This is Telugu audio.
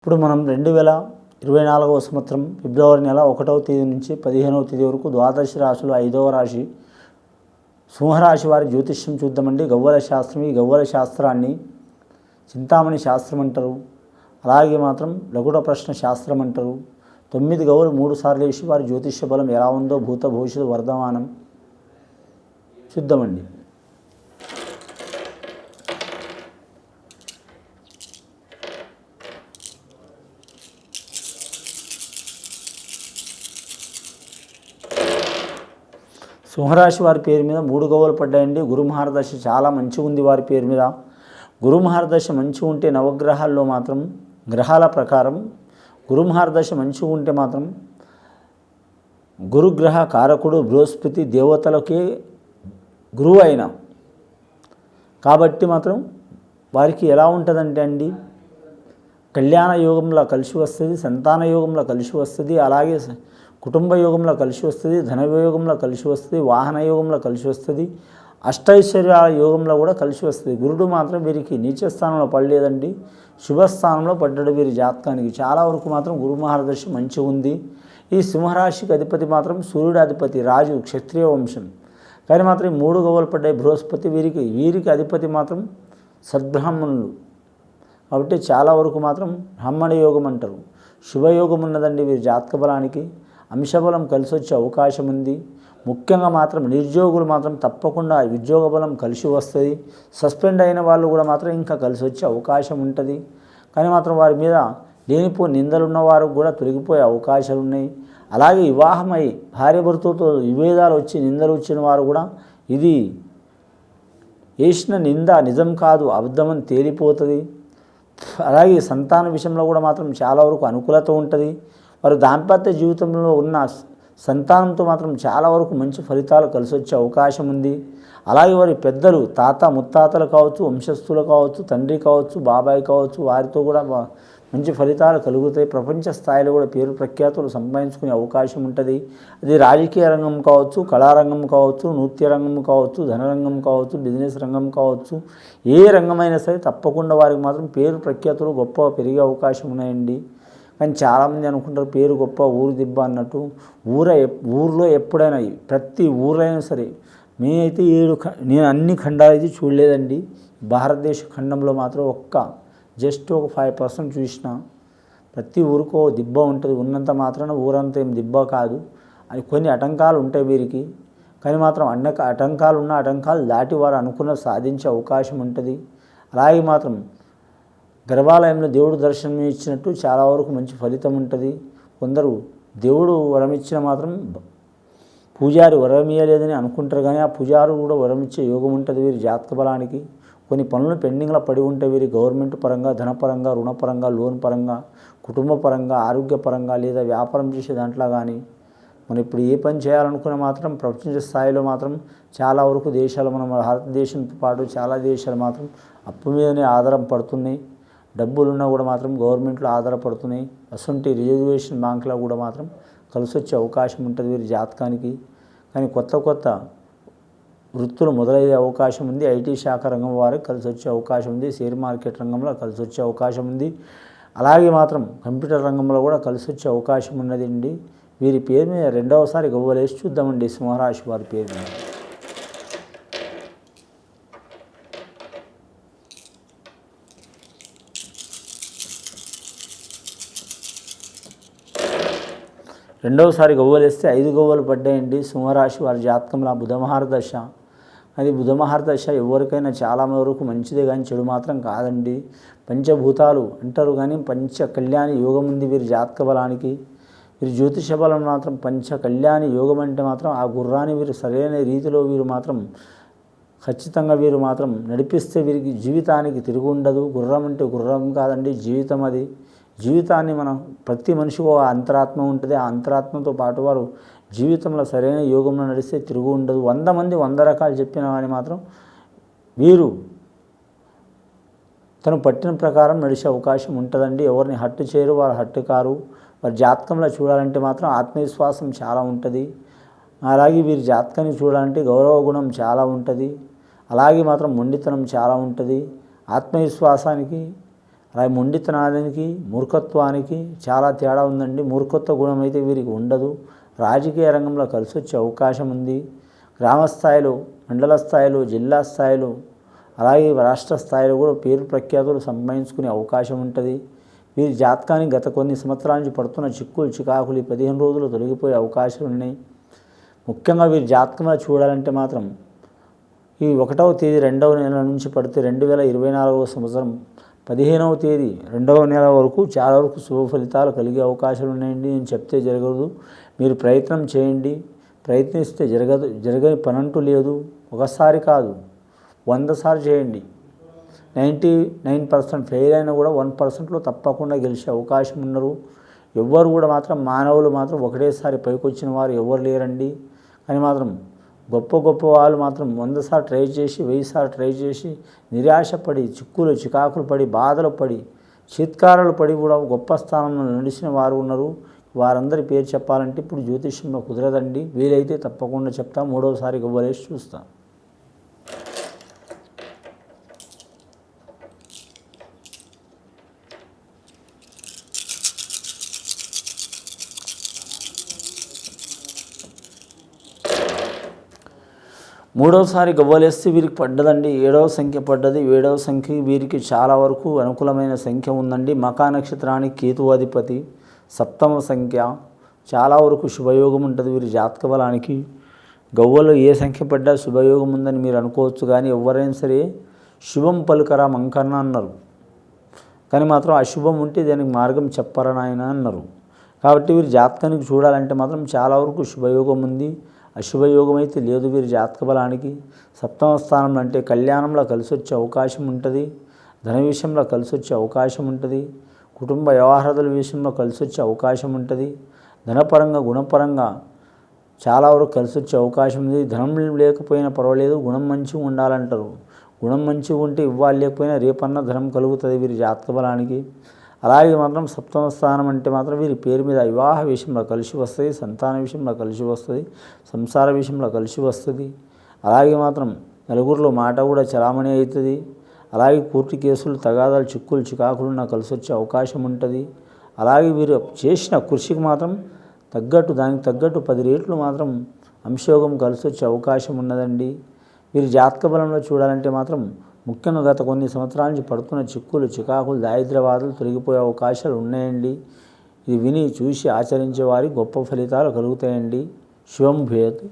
ఇప్పుడు మనం రెండు వేల ఇరవై నాలుగవ సంవత్సరం ఫిబ్రవరి నెల ఒకటవ తేదీ నుంచి పదిహేనవ తేదీ వరకు ద్వాదశ రాశులు ఐదవ రాశి సింహరాశి వారి జ్యోతిష్యం చూద్దామండి. గవ్వల శాస్త్రం ఈ గవ్వల శాస్త్రాన్ని చింతామణి శాస్త్రం అంటారు. అలాగే మాత్రం లఘుట ప్రశ్న శాస్త్రం అంటారు. తొమ్మిది గవ్వలు మూడు సార్లు వేసి వారి జ్యోతిష్య బలం ఎలా ఉందో భూత భవిష్యత్ వర్ధమానం చూద్దామండి. సింహరాశి వారి పేరు మీద మూడు గవ్వలు పడ్డాయండి. గురు మహారదశ చాలా మంచిగా ఉంది వారి పేరు మీద. గురు మహారదశ మంచిగా ఉంటే నవగ్రహాల్లో మాత్రం గ్రహాల ప్రకారం గురు మహారదశ మంచిగా ఉంటే మాత్రం గురుగ్రహ కారకుడు బృహస్పతి దేవతలకే గురువు అయిన కాబట్టి మాత్రం వారికి ఎలా ఉంటుందంటే అండి కళ్యాణ యోగంలో కలిసి వస్తుంది సంతాన యోగంలో కలిసి వస్తుంది అలాగే కుటుంబ యోగంలో కలిసి వస్తుంది ధన యోగంలో కలిసి వస్తుంది వాహన యోగంలో కలిసి వస్తుంది అష్టైశ్వర్యాల యోగంలో కూడా కలిసి వస్తుంది. గురుడు మాత్రం వీరికి నీచస్థానంలో పడలేదండి. శుభస్థానంలో పడ్డాడు వీరి జాతకానికి. చాలా వరకు మాత్రం గురు మహారదర్శి మంచిగా ఉంది. ఈ సింహరాశికి అధిపతి మాత్రం సూర్యుడాధిపతి రాజు క్షత్రియ వంశం. కానీ మాత్రం మూడు గవ్వలు పడ్డాయి. బృహస్పతి వీరికి వీరికి అధిపతి మాత్రం సద్బ్రాహ్మణులు. కాబట్టి చాలా వరకు మాత్రం బ్రాహ్మణ యోగం అంటారు. శుభయోగం ఉన్నదండి వీరి జాతక బలానికి. అంశబలం కలిసి వచ్చే అవకాశం ఉంది ముఖ్యంగా మాత్రం నిరుద్యోగులు మాత్రం తప్పకుండా ఉద్యోగ బలం కలిసి వస్తుంది. సస్పెండ్ అయిన వాళ్ళు కూడా మాత్రం ఇంకా కలిసి వచ్చే అవకాశం ఉంటుంది కానీ మాత్రం వారి మీద లేనిపో నిందలు ఉన్నవారు కూడా తొలగిపోయే అవకాశాలు ఉన్నాయి అలాగే వివాహమై భార్య భర్తతో విభేదాలు వచ్చి నిందలు వచ్చిన వారు కూడా ఇది వేసిన నింద నిజం కాదు అబద్ధమని తేలిపోతుంది. అలాగే సంతాన విషయంలో కూడా మాత్రం చాలా వరకు అనుకూలత ఉంటుంది. వారు దాంపత్య జీవితంలో ఉన్న సంతానంతో మాత్రం చాలా వరకు మంచి ఫలితాలు కలిసి వచ్చే అవకాశం ఉంది. అలాగే వారి పెద్దలు తాత ముత్తాతలు కావచ్చు వంశస్థులు కావచ్చు తండ్రి కావచ్చు బాబాయ్ కావచ్చు వారితో కూడా మంచి ఫలితాలు కలుగుతాయి. ప్రపంచ స్థాయిలో కూడా పేరు ప్రఖ్యాతులు సంపాదించుకునే అవకాశం ఉంటుంది. అది రాజకీయ రంగం కావచ్చు కళారంగం కావచ్చు నృత్య రంగం కావచ్చు ధనరంగం కావచ్చు బిజినెస్ రంగం కావచ్చు ఏ రంగమైనా సరే తప్పకుండా వారికి మాత్రం పేరు ప్రఖ్యాతులు గొప్ప పెరిగే అవకాశం ఉన్నాయండి. కానీ చాలామంది అనుకుంటారు పేరు గొప్ప ఊరు దిబ్బ అన్నట్టు. ఊర ఎప్- ఊర్లో ఎప్పుడైనా ప్రతి ఊరైనా సరే నేనైతే ఏడు ఖ- నేను అన్ని ఖండాలు అయితే చూడలేదండి. భారతదేశ ఖండంలో మాత్రం ఒక్క జస్ట్ ఒక ఫైవ్ పర్సెంట్ చూసిన ప్రతి ఊరికో దిబ్బ ఉంటుంది. ఉన్నంత మాత్రాన ఊరంతా ఏం దిబ్బ కాదు. అని కొన్ని ఆటంకాలు ఉంటాయి వీరికి. కానీ మాత్రం అన్న ఆటంకాలు ఉన్న ఆటంకాలు దాటి వారు అనుకున్న సాధించే అవకాశం ఉంటుంది. అలాగే మాత్రం గర్భాలయంలో దేవుడు దర్శనం ఇచ్చినట్టు చాలా వరకు మంచి ఫలితం ఉంటుంది. కొందరు దేవుడు వరం ఇచ్చిన మాత్రం పూజారి వరం ఇవ్వలేదని అనుకుంటారు కానీ ఆ పూజారు కూడా వరం ఇచ్చే యోగం ఉంటుంది వీరి జాతక బలానికి. కొన్ని పనులు పెండింగ్లో పడి ఉంటాయి వీరి గవర్నమెంట్ పరంగా ధనపరంగా రుణపరంగా లోన్ పరంగా కుటుంబ పరంగా ఆరోగ్యపరంగా లేదా వ్యాపారం చేసే దాంట్లో కానీ మనం ఇప్పుడు ఏ పని చేయాలనుకున్నా మాత్రం ప్రపంచ స్థాయిలో మాత్రం చాలా వరకు దేశాలు మన భారతదేశంతో పాటు చాలా దేశాలు మాత్రం అప్పు మీదనే ఆధారం పడుతున్నాయి డబ్బులున్నా కూడా మాత్రం గవర్నమెంట్లో ఆధారపడుతున్నాయి అసొంటి రిజర్వేషన్ బ్యాంకులో కూడా మాత్రం కలిసి వచ్చే అవకాశం ఉంటుంది వీరి జాతకానికి. కానీ కొత్త కొత్త వృత్తులు మొదలయ్యే అవకాశం ఉంది. ఐటీ శాఖ రంగం వారికి కలిసి వచ్చే అవకాశం ఉంది. షేర్ మార్కెట్ రంగంలో కలిసి వచ్చే అవకాశం ఉంది. అలాగే మాత్రం కంప్యూటర్ రంగంలో కూడా కలిసి వచ్చే అవకాశం ఉన్నది అండి వీరి పేరు మీద రెండవసారి గవ్వలేసి చూద్దామండి సింహరాశి వారి పేరు మీద. రెండవసారి గవ్వలేస్తే ఐదు గవ్వలు పడ్డాయండి. సింహరాశి వారి జాతకంలో బుధమహార దశ. అది బుధమహార దశ ఎవరికైనా చాలా వరకు మంచిదే కానీ చెడు మాత్రం కాదండి. పంచభూతాలు అంటారు కానీ పంచ కళ్యాణి యోగం ఉంది వీరి జాతక బలానికి. వీరి జ్యోతిష బలం మాత్రం పంచ కళ్యాణి యోగం అంటే మాత్రం ఆ గుర్రాన్ని వీరు సరైన రీతిలో వీరు మాత్రం ఖచ్చితంగా వీరు మాత్రం నడిపిస్తే వీరికి జీవితానికి తిరుగు ఉండదు గుర్రం అంటే గుర్రం కాదండి జీవితం అది. జీవితాన్ని మనం ప్రతి మనిషికి అంతరాత్మ ఉంటుంది. ఆ అంతరాత్మతో పాటు వారు జీవితంలో సరైన యోగంలో నడిస్తే తిరుగు ఉండదు. వంద మంది వంద రకాలు చెప్పిన కానీ మాత్రం వీరు తను పట్టిన ప్రకారం నడిచే అవకాశం ఉంటుందండి. ఎవరిని హట్టు చేయరు వారు హట్టు కారు. వారి జాతకంలో చూడాలంటే మాత్రం ఆత్మవిశ్వాసం చాలా ఉంటుంది. అలాగే వీరి జాతకాన్ని చూడాలంటే గౌరవ గుణం చాలా ఉంటుంది. అలాగే మాత్రం మొండితనం చాలా ఉంటుంది. ఆత్మవిశ్వాసానికి అలాగే మొండితనానికి మూర్ఖత్వానికి చాలా తేడా ఉందండి. మూర్ఖత్వ గుణం అయితే వీరికి ఉండదు. రాజకీయ రంగంలో కలిసి వచ్చే అవకాశం ఉంది. గ్రామ స్థాయిలో మండల స్థాయిలో జిల్లా స్థాయిలో అలాగే రాష్ట్ర స్థాయిలో కూడా పేరు ప్రఖ్యాతులు సంపాదించుకునే అవకాశం ఉంటుంది. వీరి జాతకానికి గత కొన్ని సంవత్సరాల నుంచి పడుతున్న చిక్కులు చికాకులు ఈ పదిహేను రోజులు తొలగిపోయే అవకాశాలు ఉన్నాయి. ముఖ్యంగా వీరి జాతకంలో చూడాలంటే మాత్రం ఈ ఒకటవ తేదీ రెండవ నెల నుంచి పడితే రెండు వేల ఇరవై నాలుగవ సంవత్సరం పదిహేనవ తేదీ రెండవ నెల వరకు చాలా వరకు శుభ ఫలితాలు కలిగే అవకాశాలు ఉన్నాయండి. నేను చెప్తే జరగదు. మీరు ప్రయత్నం చేయండి. ప్రయత్నిస్తే జరగదు జరగని పనంటూ లేదు. ఒకసారి కాదు వంద సార్లు చేయండి. నైంటీ నైన్ పర్సెంట్ ఫెయిల్ అయినా కూడా వన్ పర్సెంట్లో తప్పకుండా గెలిచే అవకాశం ఉన్నారు. ఎవ్వరు కూడా మాత్రం మానవులు మాత్రం ఒకటేసారి పైకొచ్చిన వారు ఎవరు లేరండి. కానీ మాత్రం గొప్ప గొప్ప వాళ్ళు మాత్రం వంద సార్లు ట్రై చేసి వెయ్యి సార్లు ట్రై చేసి నిరాశపడి చిక్కులు చికాకులు పడి బాధలు పడి చిత్కారాలు పడి కూడా గొప్ప స్థానంలో నడిచిన వారు ఉన్నారు. వారందరి పేరు చెప్పాలంటే ఇప్పుడు జ్యోతిష్యంలో కుదరదండి. వీలైతే తప్పకుండా చెప్తా. మూడవసారి ఇవ్వలేసి చూస్తాం. మూడవసారి గవ్వలేస్తే వీరికి పడ్డదండి. ఏడవ సంఖ్య పడ్డది. ఏడవ సంఖ్య వీరికి చాలా వరకు అనుకూలమైన సంఖ్య ఉందండి. మకా నక్షత్రానికి కేతువాధిపతి సప్తమ సంఖ్య. చాలా వరకు శుభయోగం ఉంటుంది వీరి జాతక బలానికి గవ్వలో ఏ సంఖ్య పడ్డా శుభయోగం ఉందని మీరు అనుకోవచ్చు కానీ ఎవరైనా సరే శుభం పలుకరా మంకన్న అన్నారు. కానీ మాత్రం అశుభం ఉంటే దానికి మార్గం చెప్పరా నాయన అన్నారు. కాబట్టి వీరి జాతకానికి చూడాలంటే మాత్రం చాలా వరకు శుభయోగం ఉంది. అశుభయోగం అయితే లేదు వీరి జాతక బలానికి సప్తమ స్థానంలో అంటే కళ్యాణంలో కలిసి వచ్చే అవకాశం ఉంటుంది. ధన విషయంలో కలిసి వచ్చే అవకాశం ఉంటుంది. కుటుంబ వ్యవహారాల విషయంలో కలిసి వచ్చే అవకాశం ఉంటుంది. ధనపరంగా గుణపరంగా చాలా వరకు కలిసి వచ్చే అవకాశం ఉంది. ధనం లేకపోయినా పర్వాలేదు గుణం మంచిగా ఉండాలంటారు. గుణం మంచిగా ఉంటే ఇవ్వాలి లేకపోయినా రేపన్నా ధనం కలుగుతుంది వీరి జాతక బలానికి అలాగే మాత్రం సప్తమ స్థానం అంటే మాత్రం వీరి పేరు మీద వివాహ విషయంలో కలిసి వస్తుంది సంతాన విషయంలో కలిసి వస్తుంది సంసార విషయంలో కలిసి వస్తుంది. అలాగే మాత్రం నలుగురిలో మాట కూడా చలామణి అవుతుంది. అలాగే కోర్టు కేసులు తగాదాలు చిక్కులు చికాకులు నాకు కలిసి వచ్చే అవకాశం ఉంటుంది. అలాగే వీరు చేసిన కృషికి మాత్రం తగ్గట్టు దానికి తగ్గట్టు పది రేట్లు మాత్రం అంశయోగం కలిసి వచ్చే అవకాశం ఉన్నదండి. వీరి జాతక బలంలో చూడాలంటే మాత్రం ముఖ్యంగా గత కొన్ని సంవత్సరాల నుంచి పడుతున్న చిక్కులు చికాకులు దారిద్ర్యవాదులు తొలగిపోయే అవకాశాలు ఉన్నాయండి. ఇది విని చూసి ఆచరించే వారి గొప్ప ఫలితాలు కలుగుతాయండి. శివం భేత్